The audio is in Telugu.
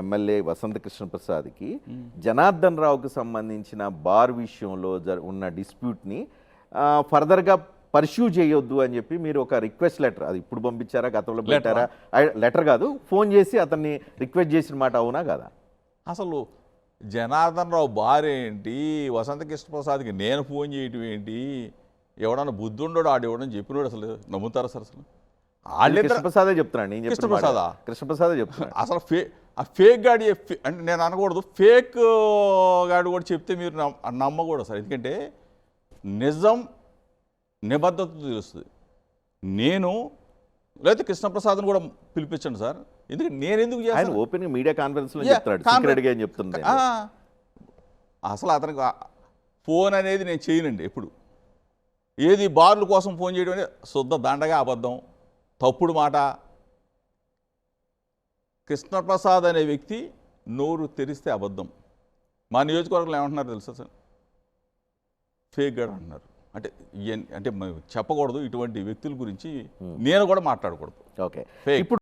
ఎమ్మెల్యే వసంత కృష్ణ ప్రసాద్కి జనార్దన్ రావుకి సంబంధించిన బార్ విషయంలో జర ఉన్న డిస్ప్యూట్ని ఫర్దర్గా పర్ష్యూ చేయొద్దు అని చెప్పి మీరు ఒక రిక్వెస్ట్ లెటర్ అది ఇప్పుడు పంపించారా గతంలో పెట్టారా? లెటర్ కాదు ఫోన్ చేసి అతన్ని రిక్వెస్ట్ చేసిన మాట అవునా కదా? అసలు జనార్దన్ రావు భార్య ఏంటి వసంత కృష్ణప్రసాద్కి నేను ఫోన్ చేయటం ఏంటి ఎవడన్నా బుద్ధి ఉండడు ఆడు ఎవడని చెప్పినాడు అసలు నమ్ముతారా సార్ అసలు? వాళ్ళిద్దరు కృష్ణప్రసాదే చెప్తున్నాను కృష్ణప్రసాదా? కృష్ణప్రసాదే చెప్తున్నాను. అసలు ఫే ఆ ఫేక్ గాడి అంటే నేను అనకూడదు ఫేక్ గాడు కూడా చెప్తే మీరు నమ్- నమ్మకూడదు సార్. ఎందుకంటే నిజం నిబద్ధత తెలుస్తుంది. నేను లేకపోతే కృష్ణప్రసాద్ని కూడా పిలిపించండి సార్. ఎందుకంటే నేను ఎందుకు చేస్తాను ఓపెన్ మీడియా కాన్ఫరెన్స్లో అని చెప్తుంది అసలు అతనికి ఫోన్ అనేది నేను చేయనండి ఎప్పుడు. ఏది బార్ల కోసం ఫోన్ చేయడం అనేది శుద్ధ దండగా అబద్ధం. తప్పుడు మాట కృష్ణప్రసాద్ అనే వ్యక్తి నోరు తెరిస్తే అబద్ధం. మా నియోజకవర్గంలో ఏమంటున్నారు తెలుసా సార్? ఫేక్ గాడు అంటున్నారు. అంటే అంటే చెప్పకూడదు ఇటువంటి వ్యక్తుల గురించి నేను కూడా మాట్లాడకూడదు. ఓకే. ఇప్పుడు